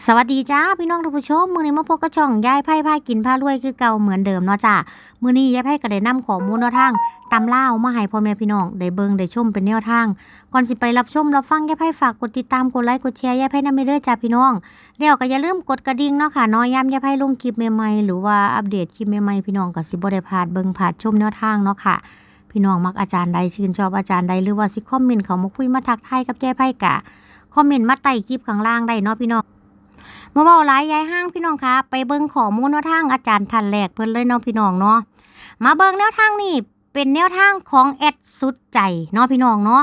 สวัสดีจ้าพี่น้องทุกผู้ชมมื้อนี้มาพบกับช่องยายไพ่ไพากินพารวยคือเก่าเหมือนเดิมเนาะจ้ามือนี้ยายไพ่ก็ได้นำข้อมูลแนวทางตำเล่ามาให้พ่อแม่พี่น้องได้เบิ่งได้ชมเป็นแนวทาง ก่อนสิไปรับชมรับฟังยายไพ่ฝากกดติดตามกดไลค์กดแชร์ยายไพ่นำไปเด้อจ้าพี่น้องแล้วก็อย่าลืมกดกระดิ่งเนาะค่ะนาะยามยายไพ่ลงคลิปใหม่ๆหรือว่าอัปเดตคลิปใหม่ๆพี่น้องก็สิบ่ได้พลาดเบิ่งพลาดชมแนวทางเนาะค่ะพี่น้องมักอาจารย์ใดชื่นชอบอาจารย์ใดหรือว่าสิคอมเมนต์เขามาคุยมาทักทายกับยายไพ่กะคอมเมนต์มาใต้คลิปข้างล่างได้เนาะพี่น้อง มาเว้าหลายยายห้างพี่น้องคะไปเบิ่งข้อมูลแนวทางอาจารย์ท่านแรกเพิ่นเลยเนาะพี่น้องเนาะมาเบิ่งแนวทางนี่เป็นแนวทางของแอดสุดใจเนาะพี่น้องเนาะ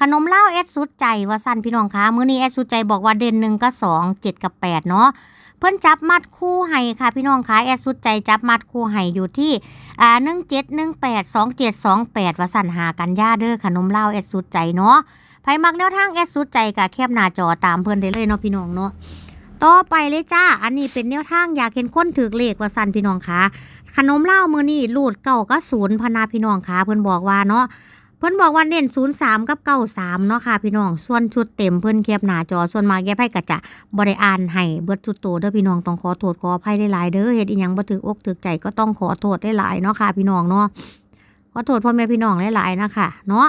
ขนมเหล้าแอดสุดใจว่าสั้นพี่น้องคะมื้อนี้แอดสุดใจบอกว่าเด่นหนึ่งกับสองเจ็ดกับแปดเนาะเพิ่นจับมัดคู่ให้ค่ะพี่น้องคะแอดสุดใจจับมัดคู่ให้อยู่ที่อ่าหนึ่งเจ็ดหนึ่งแปดสองเจ็ดสองแปดว่าสั้นหากันย่าเด้อขนมเหล้าแอดสุดใจเนาะไผมักแนวทางแอดสุดใจกะแคบหน้าจอตามเพิ่นได้เลยเนาะพี่น้องเนาะ ต่อไปเลยจ้า อันนี้เป็นแนวทางอยากเห็นคนถือเลขว่าสันพี่น้องคะขนมเหล้ามือนี่รูดเก่าก็ศูนย์พนาพี่น้องคะเพิ่นบอกว่าเนาะเพิ่นบอกว่าเน้นศูนย์สามกับเก้าสามเนาะค่ะพี่น้อง ส่วนชุดเต็มเพิ่นแคบหน้าจอ ส่วนมาแย่ไพ่กะจะบ่ได้อ่านให้เบิดจุดโตเด้อพี่น้องต้องขอโทษขออภัยหลายๆเด้อเฮ็ดอีหยังบ่ถึกอกถึกใจก็ต้องขอโทษหลายๆเนาะค่ะพี่น้องเนาะขอโทษพ่อแม่พี่น้องหลายๆนะคะเนาะ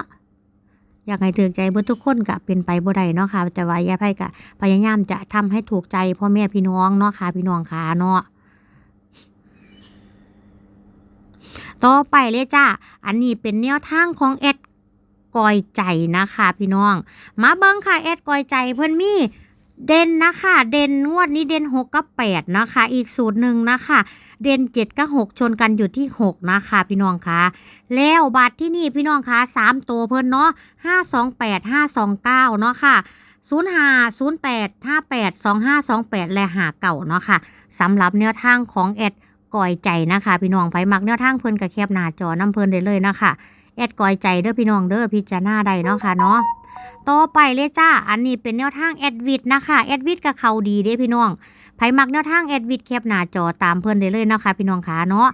อยากให้ถือใจเบิดทุกคนกะเป็นไปบ่ได้เนาะค่ะ แต่ว่าย่าไพ่กะพยายามจะทำให้ถูกใจพ่อแม่พี่น้องเนาะค่ะพี่น้องค่ะเนาะต่อไปเลยจ้าอันนี้เป็นแนวทางของแอดกอยใจนะคะพี่น้อง มาเบิ้งค่ะแอดกอยใจเพิ่อนมีเด่นนะคะ เด่นงวดนี้เด่นหกกับแปดนะคะ อีกสูตรหนึ่งนะคะ เด่นเจ็ดกับหกชนกันอยู่ที่หกนะคะพี่น้องคะแล้วบัตรที่นี่พี่น้องคะสามตัวเพิ่นเนาะห้าสองแปดห้าสองเก้าเนาะค่ะศูนย์ห้าศูนแปดห้าแปดสองห้าสองแปดและหาเก่าเนาะค่ะสำหรับแนวทางของแอดก่อยใจนะคะ พี่น้องไผมักแนวทางเพิ่นกับแคบหน้าจอน้ำเพิ่นได้เลยนะคะแอดก่อยใจเด้อพี่น้องเด้อพิจารณาได้เนาะค่ะเนาะต่อไปเลยจ้า อันนี้เป็นแนวทางแอดวิดนะคะแอดวิดกับเขาดีเด้พี่น้อง ผมักแนวทางแอดวิดแคปหน้าจอตามเพิ่อนได้เลยเนาะค่ะพี่น้องขาเนาะ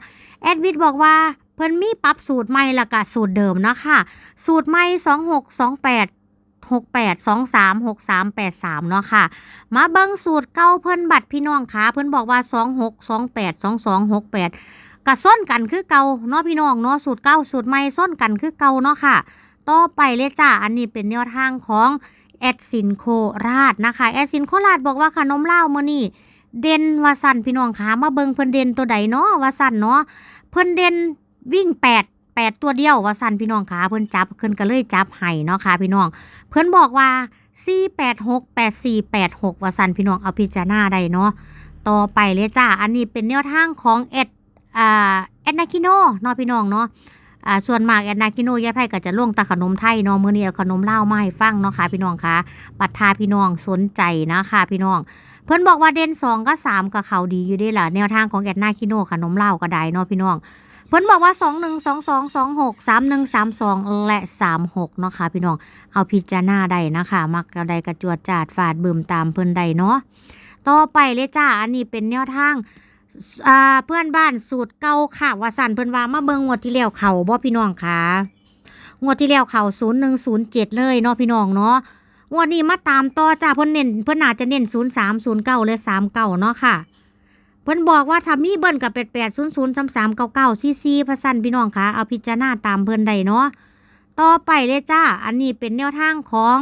แอดวิดบอกว่าเพิ่นมีปรับสูตรใหม่ละก็สูตรเดิมเนาะค่ะ สูตรใหม่26 28 68 23 63 83เนาะค่ะ มาเบิ่งสูตรเก่าเพิ่นบัตรพี่น้องขาเพิ่นบอกว่า 26 28 22 68ก็ส้นกันคือเก่าเนาะพี่น้องเนาะสูตรเก่าสูตรใหม่ส้นกันคือเก่าเนาะค่ะ ต่อไปเลยจ้าอันนี้เป็นแนวทางของแอดซินโคราชนะคะแอดซินโคราชบอกว่าขนมเหล้ามื้อนี้ เด่นว่าสั่นพี่น้องคะมาเบิงเพิ่นเด่นตัวใดเนาะว่าสั่นเนาะเพิ่นเด่นวิ่งแปดแปดตัวเดียวว่าสั่นพี่น้องคะเพิ่นจับเพิ่นก็เลยจับให้เนาะค่ะพี่น้อง เพิ่นบอกว่า4 8 6 8 4 8 6ว่าสั่นพี่น้องเอาพิจารณาได้เนาะต่อไปเลยจ้าอันนี้เป็นแนวทางของเอ็ดอ่าเอ็ดนาคิโนเนาะพี่น้องเนาะอ่าส่วนมากเอ็ดนาคิโนยายไพ่ก็จะล่วงตะขนมไทยเนาะมื้อนี้เอาขนมลามาให้ฟังเนาะค่ะพี่น้องคะปัททาพี่น้องสนใจนะคะพี่น้อง เพิ่นบอกว่าเด่นสองกับสามกับเขาดีอยู่เด้ล่ะแนวทางของแอดนาคิโนขนมเหล้าก็ได้เนาะพี่น้องเพิ่นบอกว่าสองหนึ่งสองสองสองหกสามหนึ่งสามสองและสามหกเนาะค่ะพี่น้อง เอาพิจารณาได้นะคะ มักกระไดกระจวดจาดฝาดบึมตามเพิ่นใดเนาะ ต่อไปเลยจ้า อันนี้เป็นแนวทางเพื่อนบ้านสูตรเก่าค่ะว่าสั่นเพิ่นว่ามาเบิ่งงวดที่แล้วเขาบ่พี่น้องค่ะ งวดที่แล้วเขาศูนย์หนึ่งศูนย์เจ็ดเลยเนาะพี่น้องเนาะ วันนี้มาตามต่อจ้าเพิ่นเน้นเพิ่นอาจจะเน้นศูนย์สามศูนย์เก้าเลยสามเก้าเนาะค่ะ เพิ่นบอกว่าถ้ามีเบิ้ลกับแปดแปดศูนย์ศูนย์สามสามเก้าเก้าซีซีพัสันพี่น้องค่ะ เอาพิจารณาตามเพิ่นได้เนาะ ต่อไปเลยจ้า อันนี้เป็นแนวทางของ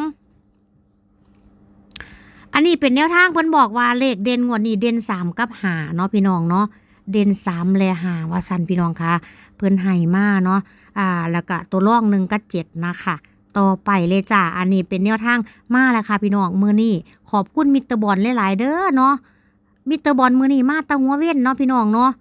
อันนี้เป็นแนวทางเพิ่นบอกว่าเลขเด่นงวดนี้เด่นสามกับหาเนาะพี่น้องเนาะเด่นสามและหาว่าสันพี่น้องค่ะ เพิ่นให้มาเนาะ อ่า แล้วก็ตัวร่องหนึ่งกับเจ็ดนะคะ ต่อไปเลยจ้าอันนี้เป็นแนวทางมาแล้วค่ะพี่น้องมือนี้ขอบคุณมิสเตอร์บอลหลายๆเด้อเนาะมิสเตอร์บอลมือนี้มาตะหัวเว้นเนาะพี่น้องเนาะ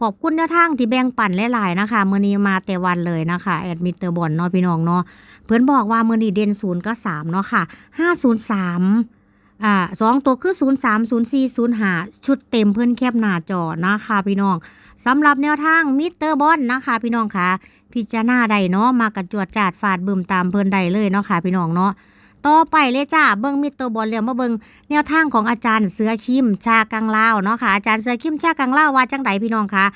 ขอบคุณแนวทางที่แบ่งปันหลายๆนะคะมือนี้มาแต่วันเลยนะคะแอดมิสเตอร์บอลเนาะพี่น้องเนาะเพื่อนบอกว่ามือนี้เด่นศูนย์ก็สามเนาะค่ะห้าศูนย์สามอ่าสองตัวคือศูนย์สามศูนย์สี่ศูนย์ห้าชุดเต็มเพื่อนแคบหน้าจอนะคะพี่น้องสำหรับแนวทางมิสเตอร์บอลนะคะพี่น้องค่ะ พิจารณาได้เนาะมากระจวดจาดฟาดบึมตามเพิ่นได้เลยเนาะค่ะพี่น้องเนาะต่อไปเลยจ้าเบิ้งมิตรบอลเรียวมาเบิ้งแนวทางของอาจารย์เสือคิมชากังลาวเนาะค่ะอาจารย์เสือคิมชากังลาวว่าจังไดพี่น้องคะ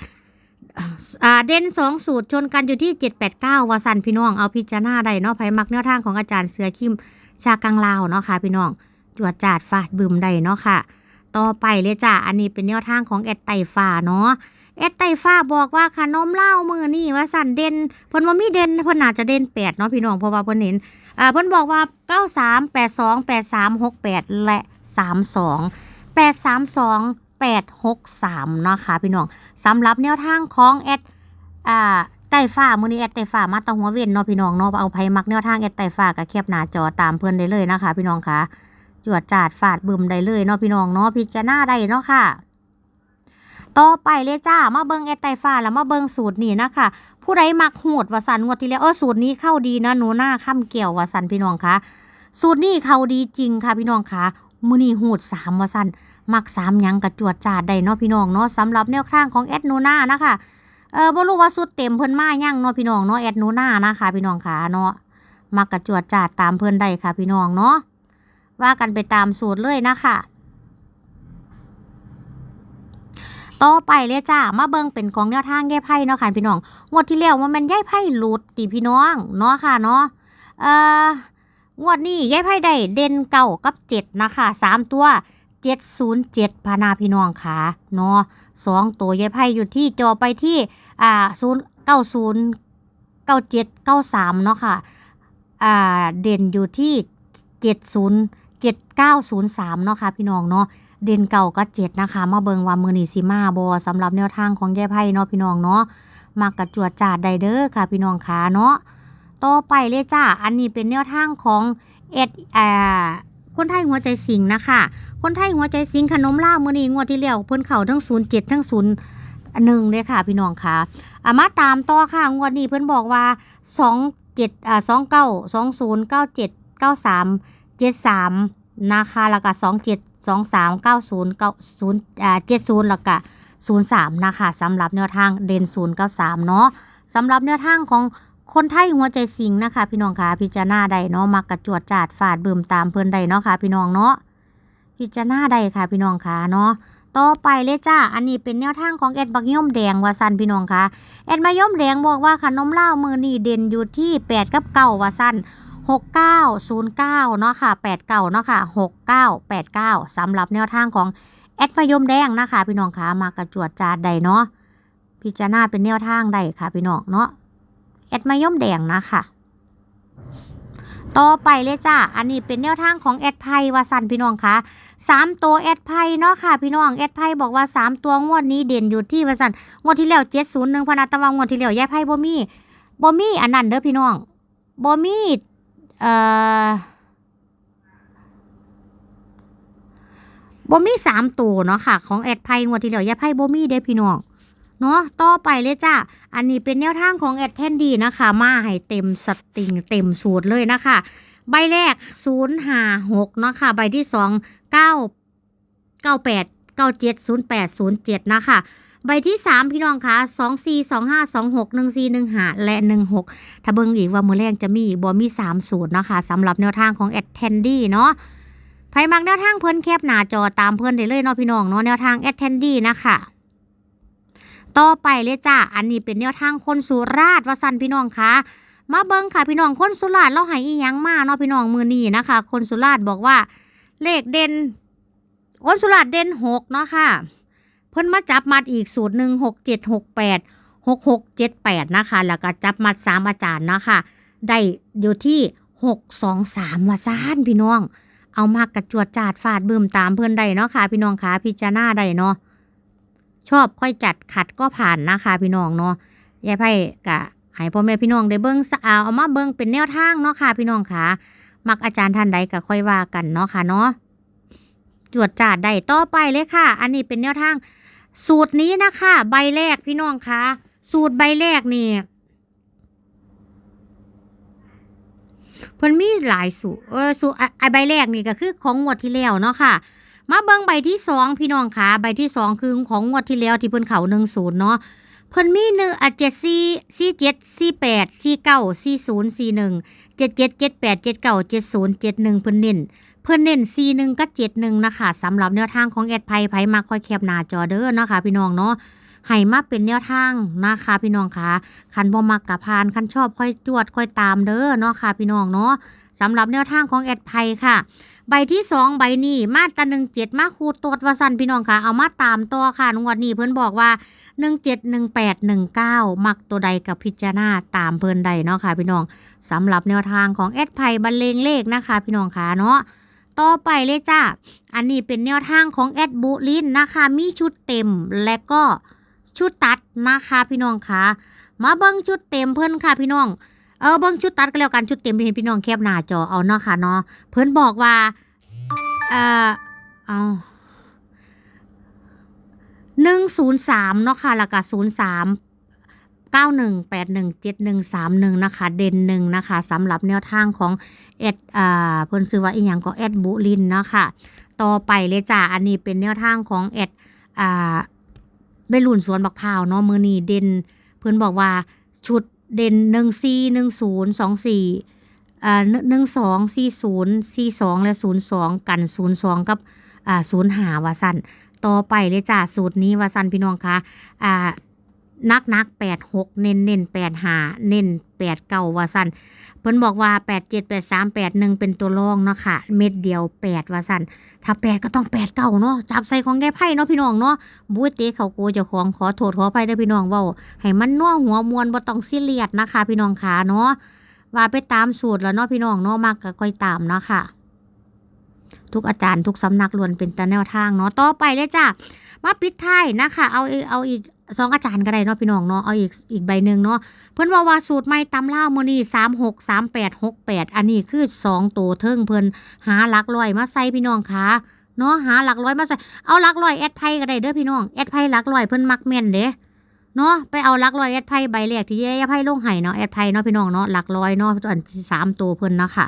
อ่าเด่นสองสูตรชนกันอยู่ที่เจ็ดแปดเก้าวาสันพี่น้องเอาพิจารณาได้เนาะไผมักแนวทางของอาจารย์เสือคิมชากังลาวเนาะค่ะพี่น้องจวดจาดฟาดบึมได้เนาะค่ะ ต่อไปเลยจ้าอันนี้เป็นแนวทางของแอดไตฟ้าเนาะ แอดไตฟ้าบอกว่าขนมเหล้ามือนี่ว่าสั่นเด่นเพิ่นว่ามีเด่นเพิ่นน่าจะเด่นแปดเนาะพี่น้องเพราะว่าเพิ่นเห็นอ่าเพิ่นบอกว่าเก้าสามแปดสองแปดสามหกแปดและสามสองแปดสามสองแปดหกสามนะคะพี่น้องสำหรับแนวทางของแอดอ่าไต่ฟ้ามือนี้แอดไต่ฟ้ามาตะหัวเว้นเนาะพี่น้องเนาะเอาไผมักแนวทางแอดไต่ฟ้าก็แคปหน้าจอตามเพิ่อนได้เลยนะคะ พี่น้องคะจวดจาดฟาดบึมได้เลยเนาะพี่น้องเนาะพิจารณาได้เนาะค่ะ ต่อไปเลยจ้า มาเบิงแอดไตฟ้าแล้วมาเบิงสูตรนี่นะคะ ผู้ใดมักโหดว่าสันงวดที่แล้วเออสูตรนี้เข้าดีนะหนูหน้าข้ามเกี่ยวว่าสันพี่น้องคะสูตรนี้เข้าดีจริงค่ะพี่น้องคะมือนี้โหดสามว่าสันมักสามยังกระจวดจาดได้เนาะพี่น้องเนาะสำหรับแนวข้างของแอดหนูหน้านะคะเออบ่รู้ว่าสูตรเต็มเพิ่นมายังเนาะพี่น้องเนาะแอดหนูหน้านะคะพี่น้องคะเนาะมักกระจวดจาดตามเพิ่นได้ค่ะพี่น้องเนาะว่ากันไปตามสูตรเลยนะคะ ต่อไปเลยจ้า มาเบิ่งเป็นของแนวทางแย่ไพ่เนาะค่ะพี่น้องงวดที่แล้วว่ามันย่ายไพ่หลุดตีพี่น้องเนาะค่ะเนาะเอ่องวดนี้ย่ายไพ่ได้เด่นเก่ากับเจ็ดนะคะสามตัวเจ็ดศูนย์เจ็ดพานาพี่น้องค่ะเนาะสองตัวย่ายไพ่อยู่ที่จอไปที่อ่าศูนย์เก้าศูนย์เก้าเจ็ดเก้าสามเนาะค่ะอ่าเด่นอยู่ที่เจ็ดศูนย์เจ็ดเก้าศูนย์สามเนาะค่ะพี่น้องเนาะ เด่นเก่าก็เจ็ดนะคะ มาเบิงว่ามือนีสิมาบอสำหรับแนวทางของแย่ไพ่เนาะพี่น้องเนาะมากระจวดจาดไดเดอร์ค่ะพี่น้องขาเนาะต่อไปเลยจ้าอันนี้เป็นแนวทางของเอ็ดอ่าคนไทยหัวใจสิงนะคะ คนไทยหัวใจสิงขนมล่าวมือนีงวดที่แล้วเพิ่นเข่าทั้งศูนย์เจ็ดทั้งศูนย์หนึ่งเลยค่ะ พี่น้องค่ะอามาตามต่อค่ะงวดนี้เพิ่นบอกว่าสองเจ็ดอ่าสองเก้าสองศูนย์เก้าเจ็ดเก้าสามเจ็ดสามนะคะแล้วก็สองเจ็ด สองสามเก้าศูนย์เก้าศูนย์อ่าเจ็ดศูนย์แล้วก็ศูนย์สามนะคะสำหรับแนวทางเด่นศูนย์เก้าสามเนาะสำหรับแนวทางของคนไทยหัวใจสิงนะคะ พี่น้องคะพิจารณาได้เนาะมักกระจวดจาดฝาดบิ่มตามเพื่อนใดเนาะค่ะ พี่น้องเนาะพิจารณาได้ค่ะ พี่น้องคะเนาะต่อไปเลยจ้า อันนี้เป็นแนวทางของแอดบักย่อมแดงวาสันพี่น้องคะแอดมาย่อมแดงบอกว่าขนมเล่ามือนี่เด่นอยู่ที่แปดกับเก้าวาสัน 6909 เนาะค่ะ 89 เนาะค่ะ 6989สำหรับแนวทางของแอดพยมแดงนะคะ พี่น้องคะมากระจวดจาดใดเนาะพิจารณาเป็นแนวทางใดค่ะ พี่น้องเนาะแอดมายมแดงนะคะต่อไปเลยจ้า อันนี้เป็นแนวทางของแอดไพวาสันพี่น้องคะสามตัวแอดไพเนาะค่ะ พี่น้องแอดไพบอกว่าสามตัวงวดนี้เด่นอยู่ที่วาสันงวดที่แล้วเจ็ดศูนย์หนึ่งพนัตะวันงวดที่แล้วแย่ไพ่บ่มีบ่มีอันนั้นเด้อพี่น้องบ่มีเอ่อ บ่มีสามตัวเนาะค่ะ ของแอดไพ่งวดที่แล้วยาไพ่บ่มีเด้พี่น้องเนาะต่อไปเลยจ้าอันนี้เป็นแนวทางของแอดแทนดีนะคะ มาให้เต็มสตริงเต็มสูตรเลยนะคะ ใบแรกศูนย์ห้าหกเนาะค่ะ ใบที่สองเก้าเก้าแปดเก้าเจ็ดศูนย์แปดศูนย์เจ็ดนะคะ ใบที่สามพี่น้องคะสองสี่สองห้าสองหกหนึ่งสี่หนึ่งห้าและหนึ่งหกถ้าเบิ่งอีกว่ามือแรงจะมีอีกบ่มีสามสูตรเนาะคะสำหรับแนวทางของแอดแทนดี้เนาะไผมักแนวทางเพิ่นแคบหน้าจอตามเพิ่นได้เลยเนาะพี่น้องเนาะแนวทางแอดแทนดี้นะคะต่อไปเลยจ้าอันนี้เป็นแนวทางคนสุราษฎร์ว่าสันพี่น้องคะมาเบิ่งค่ะพี่น้องคนสุราษฎร์เราให้อีหยังมาเนาะพี่น้องมือนี้นะคะ คนสุราษฎร์บอกว่า เลขเด่นคนสุราษฎร์เด่นหกเนาะค่ะ เพิ่นมาจับมัดอีกสูตรหนึ่งหกเจ็ดหกแปดหกหกเจ็ดแปดนะคะ แล้วก็จับมัดสามอาจารย์นะคะ ได้อยู่ที่หกสองสามว่าซ่านพี่น้อง เอามากกระจวดจาดฟาดบืมตามเพื่อนได้เนาะค่ะ พี่น้องคะพิจารณาได้เนาะชอบค่อยจัดขัดก็ผ่านนะคะ พี่น้องเนาะยายไพ่กะให้พ่อแม่พี่น้องได้เบิ้งสะเอาเอามาเบิ้งเป็นแนวทางเนาะค่ะ พี่น้องคะมักอาจารย์ท่านใดก็ค่อยว่ากันเนาะค่ะเนาะ จวดจาดได้ต่อไปเลยค่ะ อันนี้เป็นแนวทาง สูตรนี้นะคะ ใบแรกพี่น้องคะสูตรใบแรกนี่เพิ่นมีหลายสูตรเออสูตรไอใบแรกนี่ก็คือของงวดที่แล้วเนาะค่ะ มาเบิ่งใบที่สองพี่น้องคะใบที่สองคือของงวดที่แล้วที่เพิ่นเขาหนึ่งศูนย์เนาะเพิ่นมีหนึ่งอะเจ็ดสี่สี่เจ็ดสี่แปดสี่เก้าสี่ศูนย์สี่หนึ่งเจ็ดเจ็ดเจ็ดแปดเจ็ดเก้าเจ็ดศูนย์เจ็ดหนึ่งเพิ่นเน้น เพิ่อนเน้นสี่หนึ่งกับเจ็ดหนึ่งนะคะสำหรับแนวทางของแอดไพไพมาคอยแคบหน้าจอเด้อเนาะค่ะพี่น้องเนาะให้มาเป็นแนวทางนะคะ พี่น้องคะคันบ่มักกะพานคันชอบค่อยจวดค่อยตามเด้อเนาะค่ะ พี่น้องเนาะสำหรับแนวทางของแอดไพค่ะ ใบที่สองใบนี้มาตราหนึ่งเจ็ดมาคูตรวจวสันพี่น้องค่ะ เอามาตามต่อค่ะงวดนี้เพิ่อนบอกว่าหนึ่งเจ็ดหนึ่งแปดหนึ่งเก้ามักตัวใดกับพิจารณาตามเพิ่อนใดเนาะค่ะ พี่น้องสำหรับแนวทางของแอดไพบรรเลงเลขนะคะ พี่น้องค่ะเนาะ ต่อไปเลยจ้า อันนี้เป็นแนวทางของแอดบุลินนะคะ มีชุดเต็มและก็ชุดตัดนะคะพี่น้องคะมาเบิ้งชุดเต็มเพิ่นค่ะพี่น้อง เออเบิ้งชุดตัดก็แล้วกันชุดเต็มเห็นพี่น้องแคบหน้าจอเอาเนาะค่ะเนาะ เพิ่นบอกว่า เอ่อเอาหนึ่งศูนย์สามเนาะค่ะแล้วก็ศูนย์สาม เก้าหนึ่งแปดหนึ่งเจ็ดหนึ่งสามหนึ่งนะคะ เด่นหนึ่งนะคะสำหรับแนวทางของเอ็ดอ่าเพิ่นซื้อว่าอีหยังก็เอ็ดบุลินเนาะค่ะ ต่อไปเลยจ้าอันนี้เป็นแนวทางของเอ็ดอ่าเบลุนสวนบักพร้าวเนาะมือนี้เด่น เพื่อนบอกว่าชุดเด่นหนึ่งสี่หนึ่งศูนย์สองสี่อ่าหนึ่งสองสี่ศูนย์สี่สองและศูนย์สองกันศูนย์สองกับอ่าศูนย์หาวาสันต่อไปเลยจ้าสูตรนี้วาสันพี่น้องคะอ่า นักนักแปดหกเน้นเน้นแปดหาเน้นแปดเก้าวาสันเพิ่นบอกว่าแปดเจ็ดแปดสามแปดหนึ่งเป็นตัวรองเนาะค่ะ เม็ดเดียวแปดวาสันถ้าแปดก็ต้องแปดเก้าเนาะจับใส่ของแก้ไพ่เนาะพี่น้องเนาะบุ้ยเตะเขาโกเจ้าของขอโทษขออภัยเด้อพี่น้องเว้าให้มันนัวหัวมวนบ่ต้องซีเรียสนะคะ พี่น้องขาเนาะว่าไปตามสูตรแล้วเนาะพี่น้องเนาะมากก็ค่อยตามเนาะค่ะทุกอาจารย์ทุกสำนักล้วนเป็นแต่แนวทางเนาะต่อไปเลยจ้ะมาปิดท้ายนะคะ เอาอีกเอาอีก สองอาจารย์ก็ได้เนาะพี่น้องเนาะเอาอีกอีกใบหนึ่งเนาะเพิ่นว่าว่าสูตรใหม่ตำล่ามื้อนี้สามหกสามแปดหกแปดอันนี้คือสองตัวเทิงเพิ่นหาหลักร้อยมาใส่พี่น้องคะเนาะหาหลักร้อยมาใส่เอาหลักร้อยแอดไพ่ก็ได้เด้อพี่น้องแอดไพ่หลักร้อยเพิ่นมักแม่นเด้เนาะไปเอาหลักร้อยแอดไพ่ใบแรกที่แย่ไพ่ลงไห้เนาะแอดไพ่เนาะพี่น้องเนาะหลักร้อยเนาะส่วนสามตัวเพิ่นเนาะค่ะ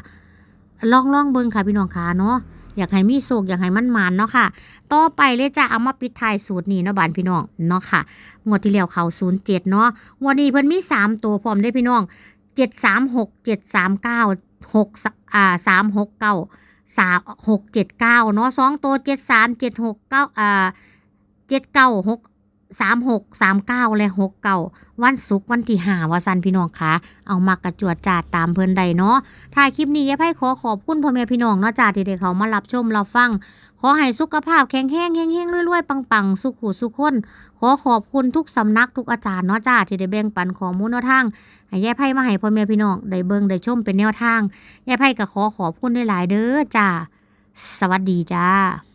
ลองลองเบิ่งค่ะพี่น้องค่ะเนาะ อยากให้มีโศกอยากให้มันมานเนาะค่ะ ต่อไปเลยจ้ะเอามาปิดท้ายสูตรนี้เนาะบานพี่น้องเนาะค่ะ งวดที่แล้วเขาศูนย์เจ็ดเนาะ งวดนี้เพิ่นมีสามตัวพร้อมได้พี่น้องเจ็ดสามหกเจ็ดสามเก้าหกอ่าสามหกเก้าสามหกเจ็ดเก้าเนาะสองตัวเจ็ดสามเจ็ดหกเก้าอ่าเจ็ดเก้าหก สามหกสามเก้าและหกเก้าวันศุกร์วันที่ห้าวาสันพี่น้องคะเอามากระจวดจาดตามเพิ่อนใดเนาะถ่ายคลิปนี้ยายไพ่ขอขอบคุณพ่อแม่พี่น้องเนาะจ้าที่ได้เขามารับชมเราฟัง ขอให้สุขภาพแข็งแรงแห้งๆรวยๆ ปังๆ สุขุสุขคน ขอขอบคุณทุกสำนักทุกอาจารย์เนาะจ้าที่ได้แบ่งปันข้อมูลแนวทางให้ยายไพ่มาให้พ่อแม่พี่น้องได้เบิ่งได้ชมเป็นแนวทางยายไพ่ก็ขอขอบคุณหลายเด้อจ้าสวัสดีจ้า